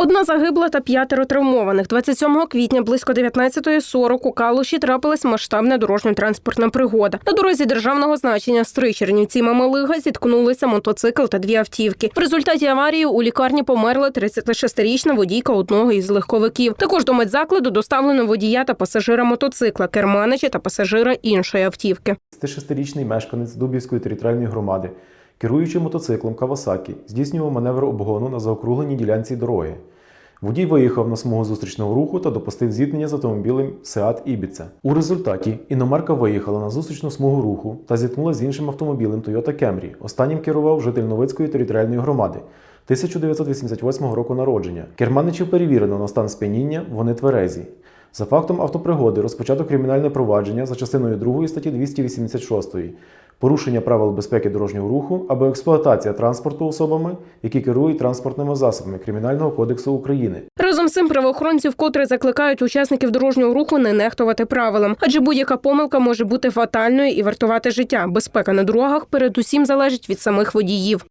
Одна загибла та п'ятеро травмованих. 27 квітня близько 19.40 у Калуші трапилась масштабна дорожньо-транспортна пригода. На дорозі державного значення Стрий Чернівці Мамалига зіткнулися мотоцикл та дві автівки. В результаті аварії у лікарні померла 36-річна водійка одного із легковиків. Також до медзакладу доставлено водія та пасажира мотоцикла, керманича та пасажира іншої автівки. 36-річний мешканець Дубівської територіальної громади, керуючи мотоциклом Кавасакі, здійснював маневр обгону на заокругленій ділянці дороги. Водій виїхав на смугу зустрічного руху та допустив зіткнення з автомобілем Seat Ibiza. У результаті іномарка виїхала на зустрічну смугу руху та зіткнулася з іншим автомобілем Toyota Camry. Останнім керував житель Новицької територіальної громади 1988 року народження. Керманичів перевірено на стан сп'яніння, вони тверезі. За фактом автопригоди розпочато кримінальне провадження за частиною 2 статті 286 порушення правил безпеки дорожнього руху або експлуатація транспорту особами, які керують транспортними засобами Кримінального кодексу України. Разом з цим правоохоронці вкотре закликають учасників дорожнього руху не нехтувати правилам, адже будь-яка помилка може бути фатальною і вартувати життя. Безпека на дорогах передусім залежить від самих водіїв.